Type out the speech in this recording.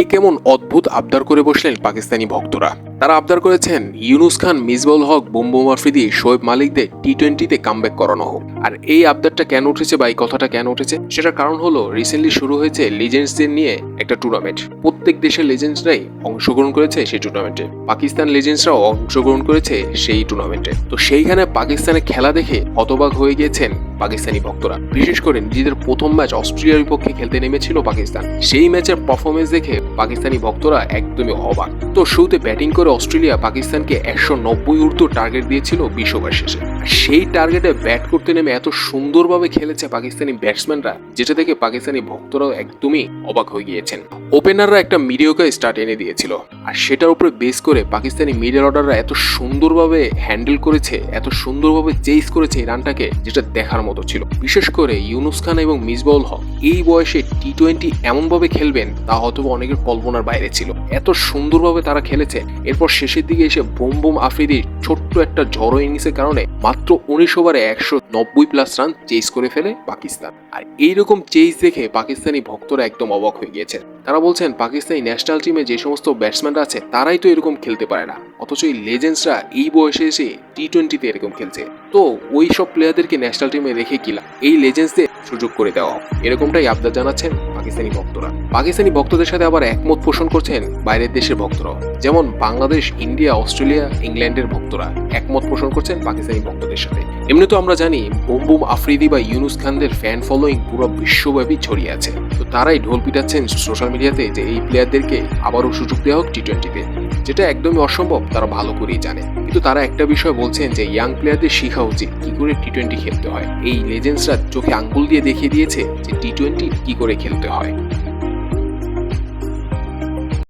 এ কেমন অদ্ভুত আবদার করে বসলেন পাকিস্তানি ভক্তরা। তারা আবদার করেছেন, ইউনুস খান, মিসবাউল হক বুমবুম আফ্রিদি শোয়েব মালিকদের টি টোয়েন্টিতে কামব্যাক করানো হোক। আর এই আবদারটা কেন উঠেছে বা এই কথাটা কেন উঠেছে, সেটার কারণ হলো রিসেন্টলি শুরু হয়েছে লিজেন্ডসদের নিয়ে একটা টুর্নামেন্ট প্রত্যেক দেশের লেজেন্ডসরাই অংশগ্রহণ করেছে সেই টুর্নামেন্টে পাকিস্তান লেজেন্ডসরাও অংশগ্রহণ করেছে সেই টুর্নামেন্টে তো সেইখানে পাকিস্তানের খেলা দেখে হতবাক হয়ে গিয়েছেন পাকিস্তানি ভক্তরা। বিশেষ করে নিজেদের প্রথম ম্যাচ অস্ট্রেলিয়ার বিপক্ষে খেলতে নেমেছিল পাকিস্তান। সেই ম্যাচের পারফরমেন্স দেখে পাকিস্তানি ভক্তরা একদমই অবাক। তো শুরুতে ব্যাটিং করে অস্ট্রেলিয়া পাকিস্তানকে একশো নব্বই ঊর্ধ্ব টার্গেট দিয়েছিল বিশ শেষে। সেই টার্গেটে ব্যাট করতে নেমে এত সুন্দরভাবে খেলেছে পাকিস্তানি ব্যাটসম্যানরা যেটা দেখে পাকিস্তানি ভক্তরাও একদমই অবাক হয়ে গিয়েছেন। ওপেনাররা একটা মিডিওকে স্টার্ট এনে দিয়েছিল, আর সেটার উপরে বেস করে পাকিস্তানি মিডল অর্ডাররা এত সুন্দরভাবে হ্যান্ডেল করেছে, এত সুন্দরভাবে চেস করেছে এই রানটাকে, যেটা দেখার মতো ছিল। বিশেষ করে ইউনুস খান এবং মিসবাউল হক, এই বয়সে টি টোয়েন্টি এমনভাবে খেলবেন, তা হয়তো অনেকের কল্পনার বাইরে ছিল। এত সুন্দরভাবে তারা খেলেছে, এরপর শেষের দিকে এসে বোম বোম আফ্রিদির ছোট্ট একটা ঝড়ো ইনিংসের কারণে মাত্র উনিশ ওভারে একশো নব্বই প্লাস রান চেস করে ফেলে পাকিস্তান। আর এইরকম চেস দেখে পাকিস্তানি ভক্তরা একদম অবাক হয়ে গিয়েছেন। তারা বলছেন, পাকিস্তানি ন্যাশনাল টিমে যে সমস্ত ব্যাটসম্যানরা আছে, তারাই তো এরকম খেলতে পারে না। অথচ এই লেজেন্ডসরা এই বয়সে এসে টি টোয়েন্টিতে এরকম খেলছে। তো ওই সব প্লেয়ারদেরকে ন্যাশনাল টিমে রেখে কিলা এই লেজেন্ডসদের সুযোগ করে দেওয়া। এরকমটাই আবদার জানাচ্ছেন পাকিস্তানি ভক্তরা। পাকিস্তানি ভক্তদের সাথে আবার একমত পোষণ করছেন বাইরের দেশের ভক্তরাও। যেমন বাংলাদেশ, ইন্ডিয়া, অস্ট্রেলিয়া, ইংল্যান্ডের ভক্তরা একমত পোষণ করছেন পাকিস্তানি ভক্তদের সাথে। এমনি তো আমরা জানি, বুম বুম আফ্রিদি বা ইউনুস খানদের ফ্যান ফলোয়িং পুরো বিশ্বব্যাপী ছড়িয়ে আছে। তো তারাই ঢোল পিটাচ্ছেন সোশ্যাল মিডিয়াতে যে এই প্লেয়ারদেরকে আবারও সুযোগ দেওয়া হোক টি টোয়েন্টিতে যেটা একদমই অসম্ভব, তারা ভালো করেই জানে। কিন্তু তারা একটা বিষয় বলছেন যে ইয়াং প্লেয়ারদের শেখা উচিত কি করে টি টোয়েন্টি খেলতে হয়। এই লেজেন্ডসরা চোখে আঙ্গুল দিয়ে দেখিয়ে দিয়েছে যে টি টোয়েন্টি কি করে খেলতে হয়।